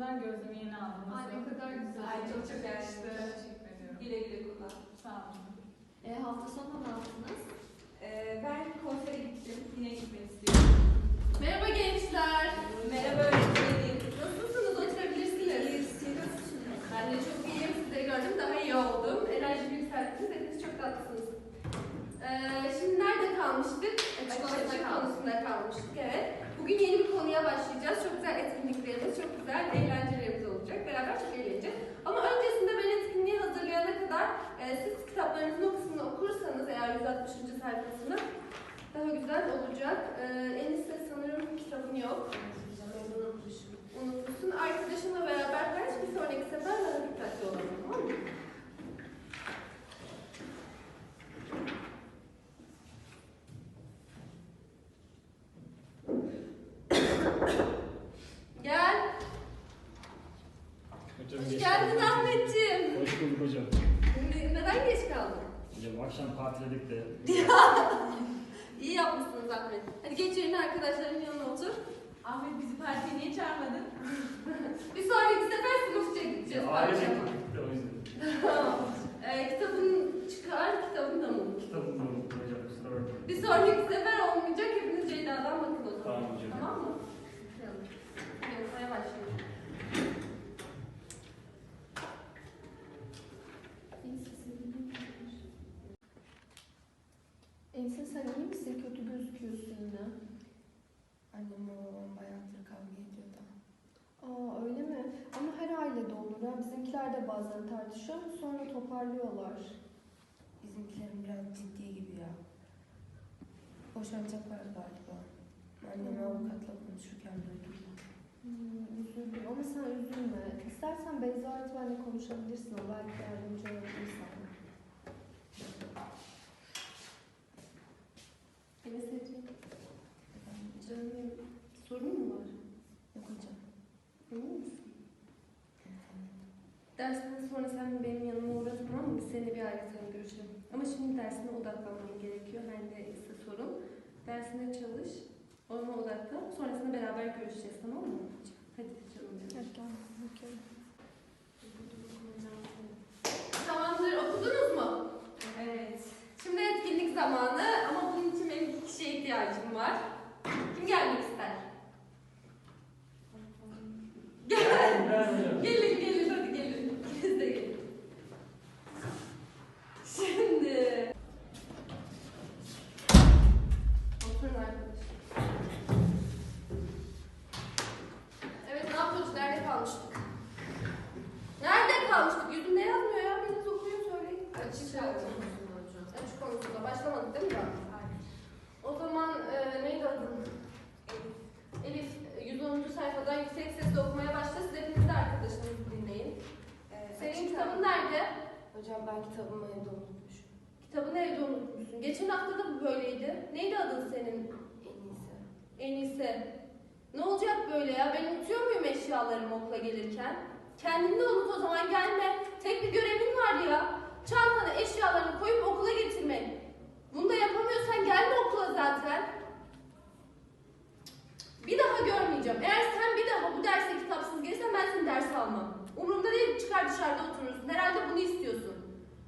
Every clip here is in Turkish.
Ben gözümü yeni aldım. Ay ne kadar güzel. Ay, çok çok yakıştı. Teşekkür ediyorum. Güle güle kullan. Sağ olun. E, hafta sonu ne yaptınız? Ee, ben konsere gittim. Yine gitmek istiyorum. Merhaba gençler. Merhaba Evet. Bugün yeni bir konuya başlayacağız. Çok güzel etkinliklerimiz, çok güzel eğlencelerimiz olacak. Beraber çok eğleneceğiz. Ama öncesinde ben etkinliği hazırlayana kadar e, siz kitaplarınızın o kısmını okursanız eğer 160. sayfasını daha güzel olacak. E, en iyisi sanırım kitabın yok. Unutmuşsun. Arkadaşınla beraber kaç bir sonraki sefer daha dikkatli olalım. Tamam mı? Gel. Hocam Hoş geç geldin kaldık. Ahmetciğim. Hoş bulduk hocam. Ne- Neden geç Hocam akşam partiledik de. İyi yapmışsınız Ahmet. Hadi geç yerine arkadaşların yanına otur. Ahmet bizi partiye niye çağırmadın? Bir sonraki sefer sınıfça gideceğiz. Ya, Ailece partiye. o yüzden. Tamam. Ee, kitabın çıkar, kitabın da mı? Kitabımı da unuttum hocam kusura bakmayın. Bir sonraki sefer olmayacak. Hepiniz Ceyda'dan bakın o zaman. Tamam hocam. Tamam mı? Tamam. Hadi okumaya başlayalım. Ensin sen iyi misin? Kötü gözüküyorsun yine. Annemle babam bayağıdır kavga ediyor da. Aa öyle mi? Ama her ha. Bizimkiler de bazen tartışıyor ama sonra toparlıyorlar. Bizimkilerin biraz ciddi gibi ya. Boşanacaklar galiba. Annem avukatla konuşurken duydum. Hmm, üzüldüm ama sen üzülme. İstersen Beyza öğretmenle konuşabilirsin. O belki yardımcı olabilir sana. Beni sevdiğin canım sorun mu var? Yok hocam. Emin misin? Dersten sonra sen benim yanıma uğra tamam mı? Biz seninle bir ayrıca görüşelim. Ama şimdi dersine odaklanman gerekiyor. Her neyse sorun. Dersine çalış. Ona odaklan. Sonrasında beraber görüşeceğiz tamam mı? Hadi canım benim. Hadi gel bakalım. Tamamdır. Okudunuz mu? Evet. Şimdi etkinlik zamanı ama bunun için benim iki kişiye ihtiyacım var. Kim gelmek Hocam ben kitabımı evde unutmuşum. Kitabını evde unutmuşsun. Geçen hafta da bu böyleydi. Neydi adın senin? En iyisi. En iyisi. Ne olacak böyle ya? Ben unutuyor muyum eşyalarımı okula gelirken? Kendini de unut o zaman gelme. Tek bir görevin var ya. Çantana eşyalarını koyup okula getirmek. Bunu da yapamıyorsan gelme okula zaten. Bir daha görmeyeceğim. Eğer sen bir daha bu derse kitapsız gelirsen ben seni ders almam. Umurumda değil çıkar dışarıda oturursun. Herhalde bunu istiyorsun.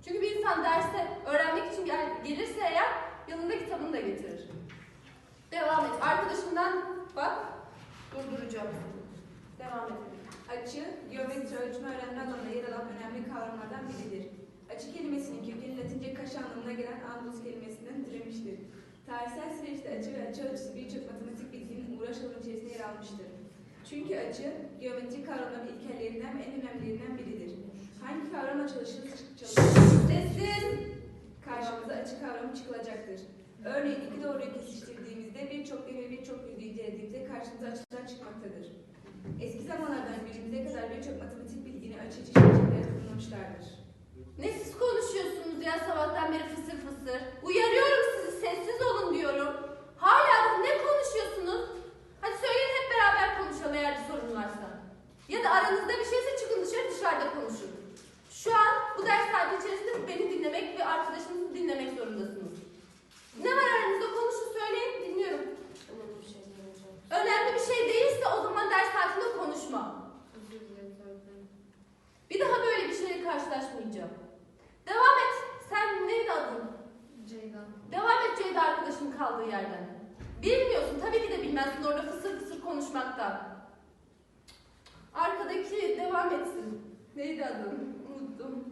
Çünkü bir insan derse öğrenmek için gel, gelirse eğer yanında kitabını da getirir. Devam et. Arkadaşından bak. Durduracağım. Devam edelim. Açı, geometri ölçme öğrenme alanında yer alan önemli kavramlardan biridir. Açı kelimesinin kökeni Latince kaş anlamına gelen andus kelimesinden türemiştir. Tarihsel süreçte açı ve açı ölçüsü birçok matematik bilginin uğraş alanı içerisinde yer almıştır. Çünkü açı, geometrik kavramların ilkellerinden ve en önemlilerinden biridir. Hangi kavramla çalışırız, çalışırız karşımıza açı kavramı çıkılacaktır. Örneğin iki doğruyu kesiştirdiğimizde birçok demir birçok yüzdeyi incelediğimizde karşımıza açılar çıkmaktadır. Eski zamanlardan günümüze kadar birçok matematik bilgini açı çeşitlilikleri tanımlamışlardır. Ne siz konuşuyorsunuz ya sabahtan beri fısır fısır. Uyarıyorum sizi sessiz olun diyorum. Hala da ne konuşuyorsunuz? Hadi söyleyin hep beraber konuşalım eğer bir sorun varsa. Ya da aranızda bir şeyse çıkın dışarı dışarıda konuşun. Şu an bu ders saati içerisinde beni dinlemek ve arkadaşınızı dinlemek zorundasınız. Ne var aranızda konuşun söyleyin dinliyorum. Önemli bir şey değil hocam. Önemli bir şey değilse o zaman ders saatinde konuşma. Özür karşılaşmayacağım. Devam et. Sen neydi adın? Ceyda. Devam et Ceyda arkadaşının kaldığı yerden. Bilmiyorsun. Tabii ki de bilmezsin orada fısır fısır konuşmakta. Arkadaki devam etsin. Neydi adın? Unuttum.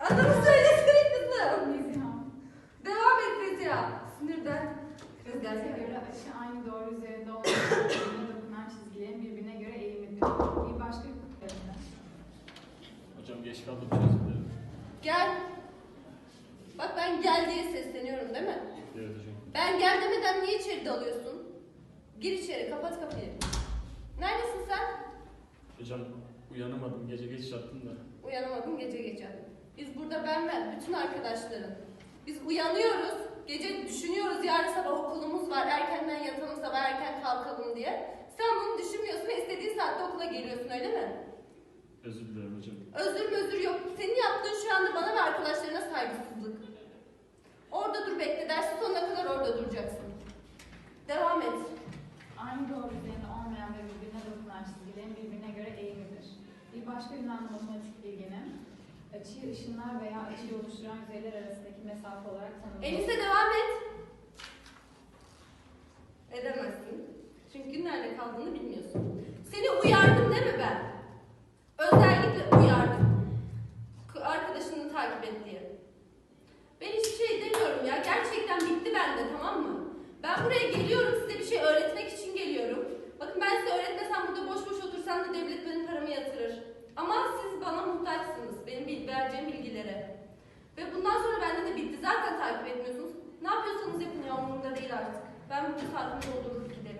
Adını söylesene kızım. Neziha. Devam et Fezia. Sinirden. Rüzgar Göze söyle. göre açı aynı doğru üzerinde olan birbirine dokunan çizgilerin birbirine göre eğimidir. Bir başka Geç kaldım çözümlerim. Gel. Bak ben gel diye sesleniyorum değil mi? Evet hocam. Ben gel demeden niye içeri dalıyorsun? Gir içeri, kapat kapıyı. Neredesin sen? Hocam uyanamadım. Gece geç yattım da. Uyanamadım gece gece. Biz burada ben ve bütün arkadaşlarım. Biz uyanıyoruz, gece düşünüyoruz yarın sabah okulumuz var, erkenden yatalım sabah erken kalkalım diye. Sen bunu düşünmüyorsun ve istediğin saatte okula geliyorsun öyle mi? Özür dilerim hocam. Özür özür yok. Senin yaptığın şu anda bana ve arkadaşlarına saygısızlık. Orada dur bekle, dersin sonuna kadar orada duracaksın. Devam et. aynı doğru üzerinde olmayan ve birbirine dokunan çizgilerin birbirine göre eğimidir. Bir başka Yunan matematik bilginin açıyı ışınlar veya açıyı oluşturan yüzeyler arasındaki mesafe olarak tanımlanır. Elise devam et. Edemezsin. Çünkü nerede kaldığını bilmiyorsun. Seni uyardım değil mi ben? Özellikle uyardım. K- Arkadaşını takip et diye. Ben hiçbir şey demiyorum ya. Gerçekten bitti bende tamam mı? Ben buraya geliyorum size bir şey öğretmek için geliyorum. Bakın ben size öğretmesem burada boş boş otursam da devlet benim paramı yatırır. Ama siz bana muhtaçsınız. Benim vereceğim bilgilere. Ve bundan sonra bende de bitti. Zaten takip etmiyorsunuz. Ne yapıyorsanız yapın ya umurumda değil artık. Ben bu saatimi doldururken.